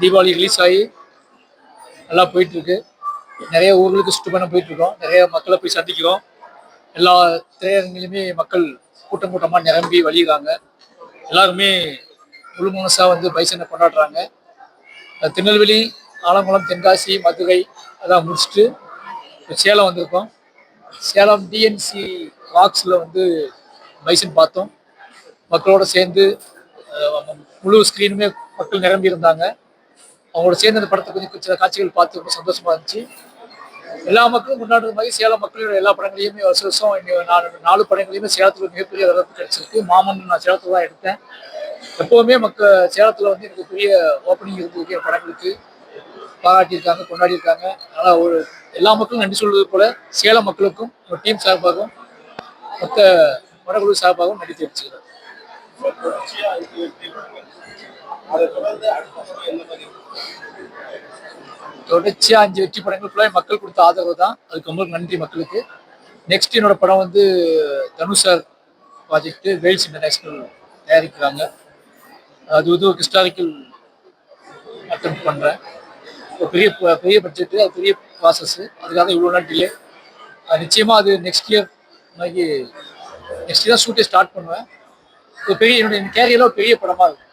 Deepavali release ஆகி நல்லா போயிட்டுருக்கு. நிறைய ஊர்களுக்கு சுற்றுப்பயணம் போயிட்டுருக்கோம். நிறைய மக்களை போய் சந்திக்கிறோம். எல்லா திரையரங்கிலுமே மக்கள் கூட்டம் கூட்டமாக நிரம்பி வழிகிறாங்க எல்லாருமே முழு மனசாக வந்து பைசனை கொண்டாடுறாங்க. திருநெல்வேலி ஆலங்குளம் தென்காசி மதுரை அதான் முடிச்சுட்டு இப்போ சேலம் வந்திருக்கோம். சேலம் டிஎன்சி வாக்ஸில் வந்து பைசன் பார்த்தோம். மக்களோட சேர்ந்து முழு ஸ்க்ரீனுமே மக்கள் நிரம்பி இருந்தாங்க. அவங்களோட சேர்ந்து அந்த படத்தை கொஞ்சம் சில காட்சிகள் பார்த்து ரொம்ப சந்தோஷமா இருந்துச்சு. எல்லா மக்களும் கொண்டாடுற மாதிரி சேலம் மக்களோட எல்லா படங்களையுமே வருஷ வருஷம் நாலு நாலு படங்களையுமே சேலத்தில் மிகப்பெரிய வரவேற்பு கிடைச்சிருக்கு. மாமன் நான் சேலத்தில் தான் எடுத்தேன். எப்போவுமே மக்க சேலத்தில் வந்து எனக்கு பெரிய ஓப்பனிங் இருந்திருக்கு படங்களுக்கு. பாராட்டியிருக்காங்க கொண்டாடியிருக்காங்க. அதனால் ஒரு எல்லா மக்களும் நன்றி சொல்வது போல சேலம் மக்களுக்கும் ஒரு டீம் சார்பாகவும் மொத்த வடகுழு சார்பாகவும் நன்றி தெரிவிச்சுக்கிறேன். அதை தொடர்ந்து அடுத்த என்ன மாதிரி தொடர்ச்சியாக அஞ்சு வெற்றி படங்கள் ஃபுல்லாக மக்கள் கொடுத்த ஆதரவு தான். அதுக்கு ரொம்ப நன்றி மக்களுக்கு. நெக்ஸ்ட் என்னோட படம் வந்து Dhanush sir project Vels international தயாரிக்கிறாங்க. அது வந்து ஒரு ஹிஸ்டாரிக்கல் அட்டம் பண்ணுறேன் ஒரு பெரிய பெரிய பட்ஜெட்டு அது பெரிய ப்ராசஸ் அதுக்காக இவ்வளோ நாள் டிலே நிச்சயமாக அது நெக்ஸ்ட் இயர் மாதிரி நெக்ஸ்ட் இயர் ஷூட்டே ஸ்டார்ட் பண்ணுவேன். ஒரு பெரிய என்னுடைய கேரியரில் ஒரு பெரிய படமாக இருக்கும்.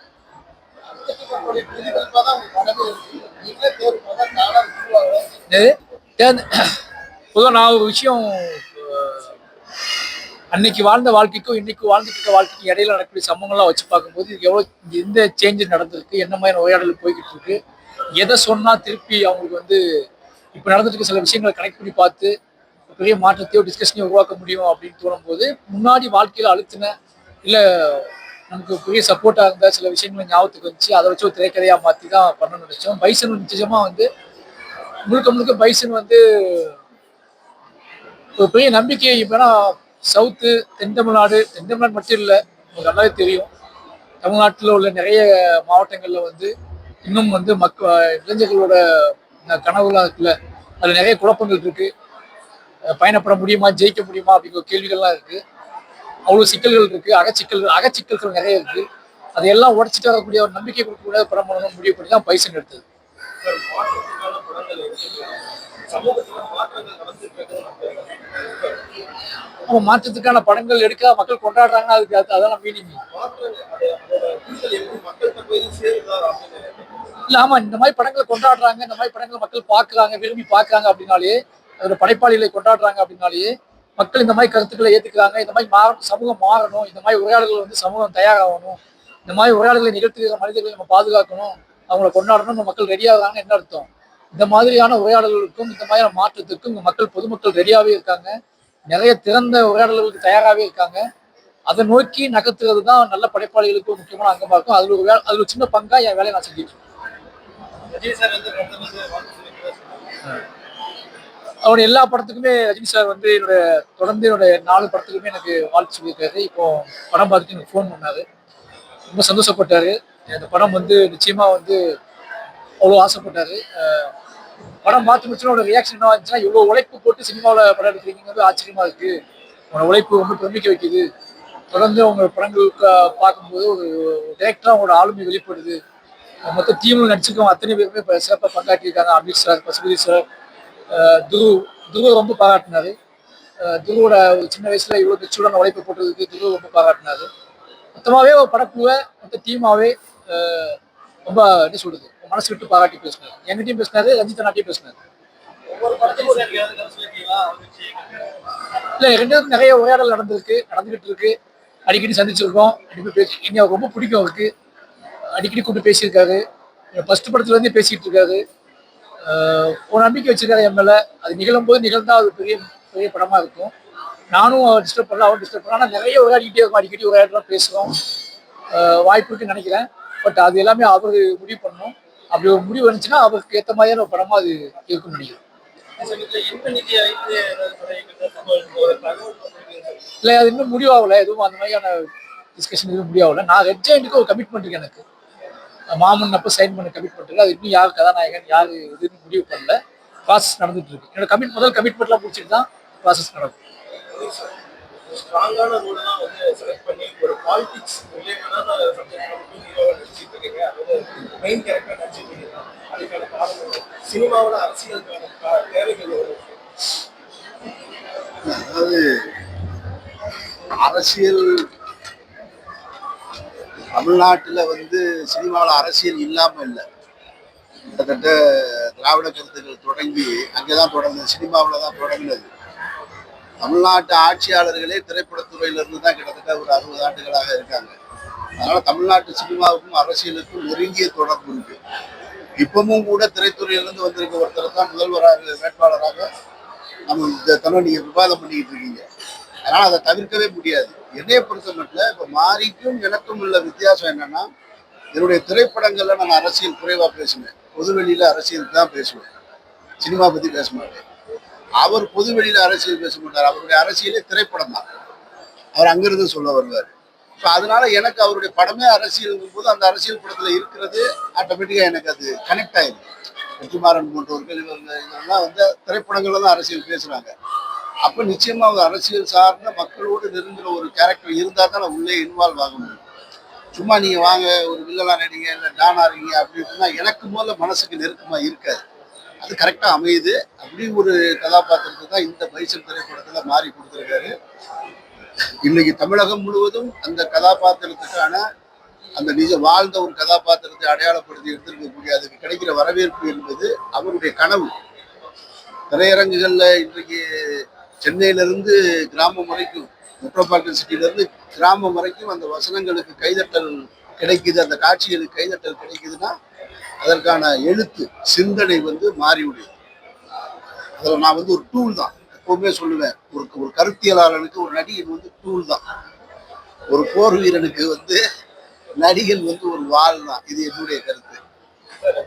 பொதுவாக நான் ஒரு விஷயம் அன்னைக்கு வாழ்ந்த வாழ்க்கைக்கும் இன்னைக்கு வாழ்ந்துட்டு இருக்க வாழ்க்கைக்கும் இடையில நடக்கக்கூடிய சம்பவங்கள்லாம் வச்சு பார்க்கும்போது இது எவ்வளோ எந்த சேஞ்சஸ் நடந்திருக்கு என்ன மாதிரி உரையாடல் போய்கிட்டு இருக்கு எதை சொன்னா திருப்பி அவங்களுக்கு வந்து இப்போ நடந்துட்டு இருக்க சில விஷயங்களை கனெக்ட் பண்ணி பார்த்து பெரிய மாற்றத்தையோ டிஸ்கஷனையோ உருவாக்க முடியும் அப்படின்னு தோணும்போது முன்னாடி வாழ்க்கையில் அழுத்தின இல்லை நமக்கு பெரிய சப்போர்ட்டாக இருந்த சில விஷயங்களை ஞாபகத்துக்கு வந்துச்சு அதை வச்சு ஒரு திரைக்கதையாக மாற்றி தான் பண்ணணும்னு நினைச்சோம். பைசன் நிச்சயமாக வந்து முழுக்க முழுக்க பைசன் வந்து ஒரு பெரிய நம்பிக்கை இப்போனா சவுத்து தென் தமிழ்நாடு தென் தமிழ்நாடு மட்டும் இல்லை உங்களுக்கு நல்லாவே தெரியும். தமிழ்நாட்டில் உள்ள நிறைய மாவட்டங்களில் வந்து இன்னும் வந்து மக்க இளைஞர்களோட கனவுலாம் இருக்குல்ல அதில் நிறைய குழப்பங்கள் இருக்கு. பயணப்பட முடியுமா ஜெயிக்க முடியுமா அப்படிங்கிற கேள்விகள்லாம் இருக்கு. அவ்வளோ சிக்கல்கள் இருக்கு அகச்சிக்கல்கள் அகச்சிக்கல்கள் நிறைய இருக்கு. அதையெல்லாம் உடச்சிட்டு வரக்கூடிய ஒரு நம்பிக்கை கொடுக்கக்கூடிய படம் பண்ணணும் முடிவு பண்ணி தான் பைசன் எடுத்தது. நம்ம மாற்றத்துக்கான படங்கள் எடுக்க மக்கள் கொண்டாடுறாங்க. அதுக்கு அதெல்லாம் அதான் மீனிங் இல்ல ஆமா இந்த மாதிரி படங்களை கொண்டாடுறாங்க. இந்த மாதிரி படங்களை மக்கள் பாக்குறாங்க விரும்பி பாக்குறாங்க அப்படின்னாலே அதோட படைப்பாளிகளை கொண்டாடுறாங்க அப்படின்னாலே மக்கள் இந்த மாதிரி கருத்துக்களை ஏத்துக்கிறாங்க. இந்த மாதிரி மாற சமூகம் மாறணும். இந்த மாதிரி உரையாடல்கள் வந்து சமூகம் தயாராகணும். இந்த மாதிரி உரையாடல்களை நிகழ்த்துகிற மனிதர்களை நம்ம பாதுகாக்கணும். அவங்கள கொண்டாடணும் மக்கள் ரெடியாகிறாங்கன்னு என்ன அர்த்தம்? இந்த மாதிரியான உரையாடல்களுக்கும் இந்த மாதிரியான மாற்றத்துக்கும் மக்கள் பொதுமக்கள் ரெடியாகவே இருக்காங்க. நிறைய திறந்த உரையாடல்களுக்கு தயாராகவே இருக்காங்க. அதை நோக்கி நகர்த்துறது தான் நல்ல படைப்பாளிகளுக்கு ஒரு முக்கியமான அங்கமா இருக்கும் அதுல ஒரு வே- அதுல ஒரு சின்ன பங்கா என் வேலையை நான் செஞ்சுட்டு. அவருடைய எல்லா படத்துக்குமே ரஜினி சார் வந்து என்னோட தொடர்ந்து என்னோட நாலு படத்துக்குமே எனக்கு வாழ்த்து சொல்லியிருக்காரு. இப்போ படம் பார்த்துட்டு எனக்கு ஃபோன் பண்ணாரு. ரொம்ப சந்தோஷப்பட்டாரு. இந்த படம் வந்து நிச்சயமா வந்து அவ்வளோ ஆசைப்பட்டாரு. படம் பார்த்து முடிச்சு அவரோட ரியாக்ஷன் என்ன ஆச்சுன்னா இவ்வளோ உழைப்பு போட்டு சினிமாவில் படம் எடுக்கிறீங்கிறது ஆச்சரியமா இருக்கு. உங்களோட உழைப்பு ரொம்ப பிரமிக்க வைக்குது. தொடர்ந்து உங்க படங்கள் பார்க்கும்போது ஒரு டேரக்டராக உங்களோட ஆளுமை வெளிப்படுது. மொத்த டீம்ல நடிச்சிருக்கவங்க அத்தனை பேருமே இப்போ சிறப்பாக பங்காற்றியிருக்காங்க. அமித் சார் பசுபதி சார் துரு துரு ரொம்ப பாராட்டினாரு. துருவோட சின்ன வயசுல இவ்வளோ மெச்சூரான உழைப்பு போட்டதுக்கு துரு ரொம்ப பாராட்டினாரு. மொத்தமாகவே ஒரு படக்குழுவை மொத்த டீமாகவே ரொம்ப என்ன சொல்றது மனசு விட்டு பாராட்டி பேசினாரு. எங்கிட்டையும் பேசினாரு ரஞ்சித் அண்ணாட்டையும் பேசினாரு இல்லை ரெண்டு நிறைய உரையாடல் நடந்திருக்கு நடந்துகிட்டு இருக்கு. அடிக்கடி சந்திச்சிருக்கோம். அடிக்கடி பேசி இனி ரொம்ப பிடிக்கும் அவருக்கு. அடிக்கடி கூப்பிட்டு பேசியிருக்காரு. ஃபர்ஸ்ட் படத்துல இருந்தே பேசிட்டு இருக்காரு. ஒரு நம்பிக்கை வச்சிருக்காரு என் மேல. அது நிகழும் போது நிகழ்ந்தா அது பெரிய பெரிய படமா இருக்கும். நானும் அவர் டிஸ்டர்ப் பண்ணல அவர் டிஸ்டர்ப் பண்ணல. ஆனால் நிறைய உரையாடிக்கிட்டே இருக்கும். அடிக்கடி உரையாடலாம் அஹ் வாய்ப்பு இருக்குன்னு நினைக்கிறேன். பட் அது எல்லாமே அவர் முடிவு பண்ணணும். அப்படி ஒரு முடிவு வந்துச்சுன்னா அவருக்கு ஏற்ற மாதிரியான ஒரு படமாக அது இருக்கும்னு நினைக்கிறேன் இல்லை அது இன்னும் முடிவாகல. எதுவும் அந்த மாதிரியான டிஸ்கஷன் எதுவும் முடிவாகல. நான் ரெட் ஜெயிண்ட்டுக்கு ஒரு கமிட்மெண்ட் இருக்கு எனக்கு. மாமன் அப்போ சைன் பண்ண கமிட்மெண்ட் இருக்கு அது இன்னும் யார் கதாநாயகன் யார் இதுன்னு முடிவு பண்ணல. ப்ராசஸ் நடந்துட்டு இருக்கு. என்னோட கமிட் முதல் கமிட்மெண்ட்லாம் பிடிச்சிட்டு தான் ப்ராசஸ் நடக்கும். ஸ்ட்ராங்கான ரோல்லாம் வந்து செலக்ட் பண்ணி ஒரு பாலிடிக்ஸ் ரிலேட்டடான சப்ஜெக்ட் வந்து நடிச்சிட்டு இருக்கீங்க அதாவது மெயின் கேரக்டர் நடிச்சிட்டு இருக்கீங்க அதுக்கான காரணம் சினிமாவோட அரசியலுக்கான தேவைகள் அதாவது அரசியல் தமிழ்நாட்டில் வந்து சினிமாவில் அரசியல் இல்லாமல் இல்லை. கிட்டத்தட்ட திராவிட கருத்துக்கள் தொடங்கி அங்கே தான் தொடங்குது சினிமாவில் தான் தொடங்கினது தமிழ்நாட்டு ஆட்சியாளர்களே திரைப்படத்துறையிலிருந்து தான் கிட்டத்தட்ட ஒரு அறுபது ஆண்டுகளாக இருக்காங்க. அதனால தமிழ்நாட்டு சினிமாவுக்கும் அரசியலுக்கும் நெருங்கிய தொடர்பு இருக்கு. இப்பவும் கூட திரைத்துறையிலிருந்து வந்திருக்க ஒருத்தர் தான் முதல்வராக வேட்பாளராக நம்ம இந்த தடவை நீங்க விவாதம் பண்ணிக்கிட்டு இருக்கீங்க. அதனால அதை தவிர்க்கவே முடியாது. என்னைய பொறுத்த மட்டும் இப்ப மாறிக்கும் எனக்கும் உள்ள வித்தியாசம் என்னன்னா என்னுடைய திரைப்படங்கள்ல நான் அரசியல் குறைவா பேசுவேன். பொதுவெளியில அரசியல் தான் பேசுவேன். சினிமா பத்தி பேச மாட்டேன். அவர் பொதுவெளியில அரசியல் பேச மாட்டார். அவருடைய அரசியலே திரைப்படம் தான். அவர் அங்கிருந்து சொல்ல வருவார். ஸோ அதனால எனக்கு அவருடைய படமே அரசியல் போது அந்த அரசியல் படத்துல இருக்கிறது ஆட்டோமேட்டிக்கா எனக்கு அது கனெக்ட் ஆயிருக்கு வெற்றிமாறன் போன்றவர்கள் இவங்க இதெல்லாம் வந்து திரைப்படங்கள்ல தான் அரசியல் பேசுறாங்க. அப்ப நிச்சயமா அவங்க அரசியல் சார்ந்த மக்களோடு நெருங்குற ஒரு கேரக்டர் இருந்தா தான் நான் உள்ளே இன்வால்வ் ஆக முடியும். சும்மா நீங்க வாங்க ஒரு வில்லலாம் நடிங்க இல்லை டானா இருக்கீங்க அப்படி இப்படின்னா எனக்கு முதல்ல மனசுக்கு நெருக்கமா இருக்காது. அது கரெக்டா அமையுது. அப்படி ஒரு கதாபாத்திரத்தை தான் இந்த பைசன் திரைப்படத்தில் மாறி கொடுத்துருக்காரு. இன்னைக்கு தமிழகம் முழுவதும் அந்த கதாபாத்திரத்துக்கான அந்த நிஜ வாழ்ந்த ஒரு கதாபாத்திரத்தை அடையாளப்படுத்தி எடுத்திருக்கக்கூடிய அதுக்கு கிடைக்கிற வரவேற்பு என்பது அவருடைய கனவு. திரையரங்குகள்ல இன்றைக்கு சென்னையிலிருந்து கிராமம் வரைக்கும் மெட்ரோபாலிட்டன் சிட்டியிலிருந்து கிராமம் வரைக்கும் அந்த வசனங்களுக்கு கைதட்டல் கிடைக்குது அந்த காட்சிகளுக்கு கைதட்டல் கிடைக்குதுன்னா அதற்கான எழுத்து சிந்தனை வந்து மாறிவிடுது அதில் நான் வந்து ஒரு டூல் தான். எப்பவுமே சொல்லுவேன் ஒரு ஒரு கருத்தியலாளனுக்கு ஒரு நடிகன் வந்து டூல் தான். ஒரு போர் வீரனுக்கு வந்து நடிகன் வந்து ஒரு வால் தான். இது என்னுடைய கருத்து. அதில்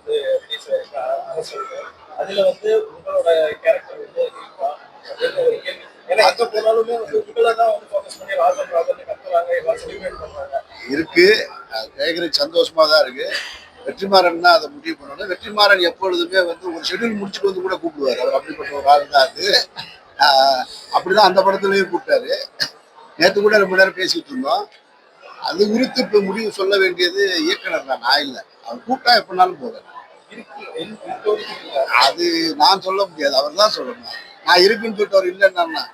வந்து அதுல வந்து உங்களோட கேரக்டர் வந்து இருக்கா. கேட்கறதுக்கு சந்தோஷமா தான் இருக்கு. வெற்றிமாறன் தான் அதை முடிவு பண்ணணும் வெற்றிமாறன் எப்பொழுதுமே வந்து ஒரு ஷெட்யூல் முடிச்சுட்டு வந்து கூட கூப்பிடுவார். அவர் அப்படிப்பட்ட ஒரு ஆள் தான் அது. அப்படிதான் அந்த படத்துலயும் கூப்பிட்டாரு. நேற்று கூட ரொம்ப நேரம் பேசிட்டு இருந்தோம். அது குறித்து இப்போ முடிவு சொல்ல வேண்டியது இயக்குனர் தான். நான் இல்லை. அவர் கூப்பிட்டா எப்படினாலும் இல்ல அது நான் சொல்ல முடியாது. அவர் தான் சொல்லணும். நான் இருக்குன்னு சொல்லிட்டு அவர் இல்லைன்னா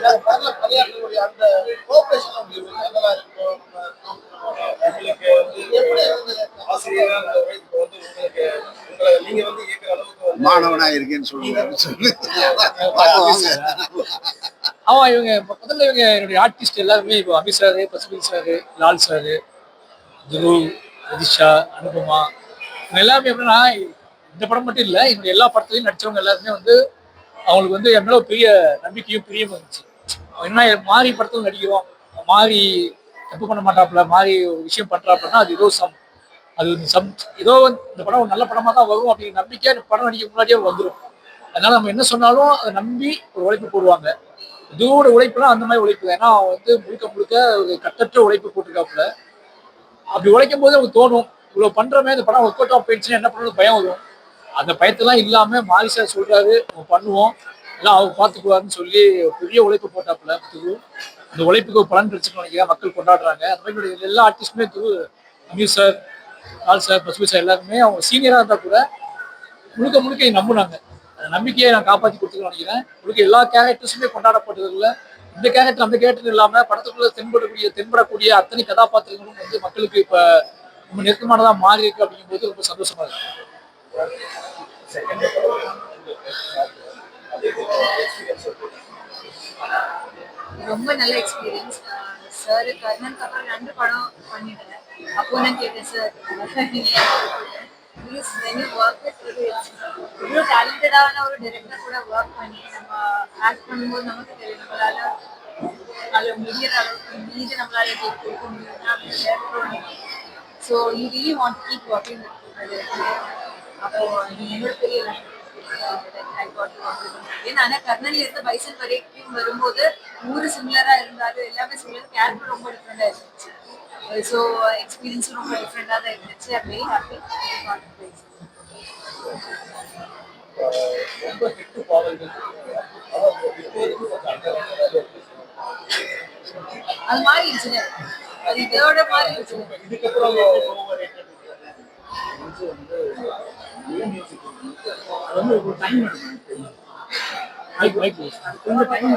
உங்களுக்கு வந்து எப்படி வந்து உங்களுக்கு உங்களை நீங்க வந்து கேட்கிற அளவுக்கு வந்து மாணவனா இருக்கேன்னு சொல்லுவாரு சொல்லு ஆமா இவங்க முதல்ல இவங்க என்னுடைய ஆர்டிஸ்ட் எல்லாருமே இப்போ அமித் சாரு பசுபில் சாரு லால் சாரு துரு ரதிஷா அனுபமா இவங்க எல்லாமே எப்படின்னா இந்த படம் மட்டும் இல்லை என்னுடைய எல்லா படத்துலையும் நடிச்சவங்க எல்லாருமே வந்து அவங்களுக்கு வந்து என் மேல பெரிய நம்பிக்கையும் பிரியமும் இருந்துச்சு. என்ன மாறி படத்தில் நடிக்கிறோம். மாறி தப்பு பண்ண மாட்டாப்புல மாறி ஒரு விஷயம் பண்ணுறாப்புலன்னா அது ஏதோ சம் அது சம் ஏதோ இந்த படம் ஒரு நல்ல படமாக தான் வரும் அப்படிங்கிற நம்பிக்கை அந்த படம் நடிக்க முன்னாடியே வந்துடும் அதனால நம்ம என்ன சொன்னாலும் அதை நம்பி ஒரு உழைப்பு போடுவாங்க. இதோட உழைப்புலாம் அந்த மாதிரி உழைப்பு ஏன்னா அவன் வந்து முழுக்க முழுக்க ஒரு கட்டற்ற உழைப்பு போட்டிருக்காப்புல. அப்படி உழைக்கும் போது அவங்களுக்கு தோணும் இவ்வளோ பண்ணுறமே இந்த படம் ஒர்க் அவுட் ஆஃப் போயிடுச்சுன்னா என்ன பண்ணணும் பயம் வரும். அந்த பயத்தெல்லாம் இல்லாமல் மாரி சார் சொல்கிறாரு நம்ம பண்ணுவோம். எல்லாம் அவர் பார்த்துக்குவாருன்னு சொல்லி பெரிய உழைப்பு போட்டாப்புல துரு. இந்த உழைப்புக்கு பலன் கிடைச்சுன்னு நினைக்கிறேன். மக்கள் கொண்டாடுறாங்க. அந்த மாதிரி எல்லா ஆர்டிஸ்டுமே Dhruv. Aamir sir Lal sir Pasupathi sir எல்லாருமே அவங்க சீனியராக இருந்தால் கூட முழுக்க முழுக்க நம்புனாங்க. அந்த நம்பிக்கையை நான் காப்பாற்றி கொடுத்துக்கணும்னு நினைக்கிறேன். முழுக்க எல்லா கேரக்டர்ஸுமே கொண்டாடப்பட்டதில்ல இந்த கேரக்டர் அந்த கேரக்டர் இல்லாம படத்துக்குள்ள தென்படக்கூடிய தென்படக்கூடிய அத்தனை கதாபாத்திரங்களும் வந்து மக்களுக்கு இப்ப ரொம்ப நெருக்கமானதா மாறி இருக்கு அப்படிங்கும்போது ரொம்ப சந்தோஷமா இருக்கு. ரொம்ப நல்ல எக்ஸ்பீரியன்ஸ் சார் கர்ணனுக்கு அப்புறம் ரெண்டு படம் பண்ணிட்டேன். அப்போ நான் கேட்டேன் sir please when you work இவ்வளோ டேலண்டடான ஒரு டைரக்டர் கூட ஒர்க் பண்ணி நம்ம ஆக்ட் பண்ணும்போது நமக்கு தெரியும் நம்மளால அதில் முடியிற அளவுக்கு மீது நம்மளால டேக் கொடுக்க முடியும் so you really want keep working அப்போ நீ என்னோட பெரிய ஏன்னா ஆனா கர்னல்ல இருந்து பைசன் வரைக்கும் வரும்போது ஊரு சிமிலரா இருந்தாலும் எல்லாமே சிமிலர் கேரக்டர் ரொம்ப டிஃப்ரெண்டா இருந்துச்சு ஸோ எக்ஸ்பீரியன்ஸ் ரொம்ப டிஃப்ரெண்டா தான் இருந்துச்சு ஐ ஹாப்பி அது ரொம்ப அது இதோட மாறிடுச்சு இதுக்கப்புறம் நல்ல மியூசிக் அது வந்து ஒரு டைம் மாறிடுச்சு வாய்ப்பு கொஞ்சம் டைம்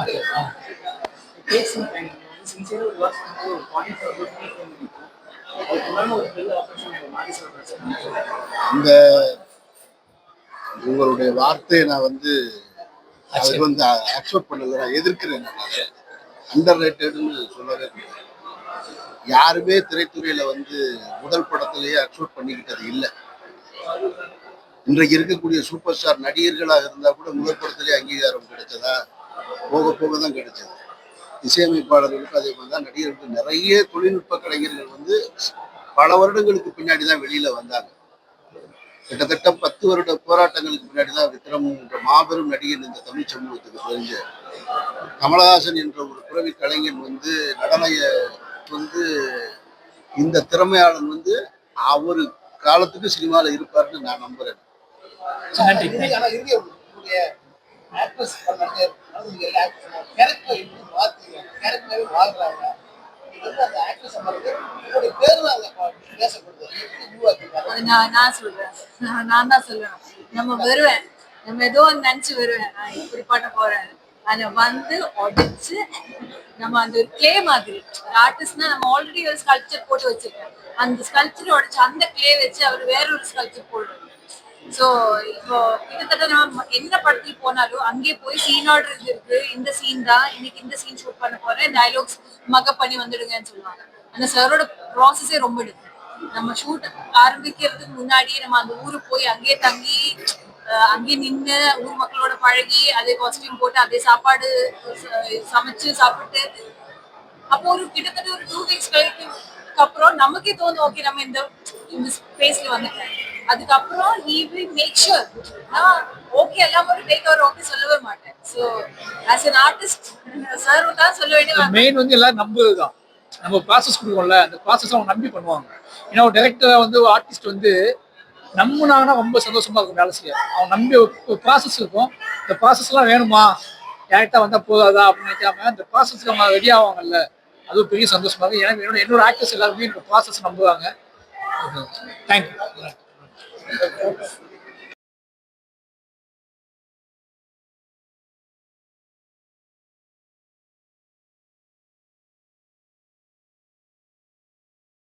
அது டைம் சின்சியராக ஒரு ஒர்க் ஒரு பாயிண்ட் ஒரு பெரிய ஆப்பர்ச்சுனிட்டி மாதிரி சொல்கிறேன் இந்த உங்களுடைய வார்த்தையை நான் வந்து அது வந்து அக்செப்ட் பண்ணல. நான் எதிர்க்கிறேன் அண்டர் ரேட்டட்னு சொல்லவே முடியாது. யாருமே திரைத்துறையில வந்து முதல் படத்திலேயே அக்செப்ட் பண்ணிக்கிட்டது இல்லை. இன்றைக்கு இருக்கக்கூடிய சூப்பர் ஸ்டார் நடிகர்களாக இருந்தால் கூட முதல் படத்திலேயே அங்கீகாரம் கிடைச்சதா போக போக தான் கிடைச்சது இசையமைப்பாளர்களுக்கு அதே மாதிரி தான் நடிகர்களுக்கு நிறைய தொழில்நுட்ப கலைஞர்கள் வந்து பல வருடங்களுக்கு பின்னாடி தான் வெளியில வந்தாங்க. கிட்டத்தட்ட பத்து வருட போராட்டங்களுக்கு பின்னாடி தான் விக்ரம் என்ற மாபெரும் நடிகர் இந்த தமிழ் சமூகத்துக்கு தெரிஞ்ச. கமலஹாசன் என்ற ஒரு புறவி கலைஞன் வந்து நடனைய வந்து இந்த திறமையாளன் வந்து அவரு காலத்துக்கு சினிமாவில் இருப்பார்னு நான் நம்புறேன். நான் நான் சொல்றேன். நான் நான் தான் சொல்லுவேன் நம்ம வருவேன். நம்ம ஏதோ நினைச்சு வருவேன். நான் இப்படி பண்ண போறேன். அதை வந்து உடைச்சு நம்ம அந்த ஒரு கிளே மாதிரி ஆர்டிஸ்ட்னா நம்ம ஆல்ரெடி ஒரு ஸ்கல்ச்சர் போட்டு வச்சிருக்கோம். அந்த ஸ்கல்ச்சர் உடைச்சு அந்த கிளே வச்சு அவர் வேற ஒரு ஸ்கல்ச்சர் போடுறோம் ஸோ இப்போ கிட்டத்தட்ட நம்ம என்ன படத்துக்கு போனாலும் அங்கேயே போய் சீன் ஆர்டர் இருக்கு. இந்த சீன் தான். இன்னைக்கு இந்த சீன் ஷூட் பண்ண போறேன். டைலாக்ஸ் மக்கப் பண்ணி வந்துடுங்கன்னு சொல்லுவாங்க. அந்த சாரோட ப்ராசஸே ரொம்ப எடுக்கும் நம்ம ஷூட் ஆரம்பிக்கிறதுக்கு முன்னாடியே நம்ம அந்த ஊருக்கு போய் அங்கேயே தங்கி அங்கேயே நின்று ஊர் மக்களோட பழகி அதே காஸ்டியூம் போட்டு அதே சாப்பாடு சமைச்சு சாப்பிட்டு அப்போ ஒரு கிட்டத்தட்ட ஒரு டூ வீக்ஸ் கழிக்கு அப்புறம் நமக்கே தோணும் ஓகே நம்ம இந்த இந்த ஸ்பேஸ்ல வந்துட்டேன் அதுக்கப்புறம் he will மேக் ஷுர் நான் ஓகே எல்லாம் ஒரு டேக் ஓவர் ஓகே சொல்லவே மாட்டேன். So as an artist sir தான் சொல்ல வேண்டிய மெயின் வந்து எல்லாரும் நம்புறதுதான். நம்ம ப்ராசஸ் கொடுக்கோம்ல அந்த ப்ராசஸ் அவங்க நம்பி பண்ணுவாங்க. ஏன்னா ஒரு டேரக்டர் வந்து ஆர்டிஸ்ட் வந்து நம்புனாங்கன்னா ரொம்ப சந்தோஷமா இருக்கும் வேலை செய்ய. அவன் நம்பி ஒரு ப்ராசஸ் இருக்கும். இந்த ப்ராசஸ்லாம் வேணுமா? டேரக்டா வந்தால் போதாதா? அப்படின்னு நினைக்காம இந்த ப்ராசஸ்க்கு அவங்க ரெடி ஆவாங்கல்ல. அது பெரிய சந்தோஷமா இருக்கும். ஏன்னா என்னோட என்னோட ஆக்டர்ஸ் எல்லாருமே என்னோட ப்ராசஸ் நம்புவாங்க. தேங்க்யூ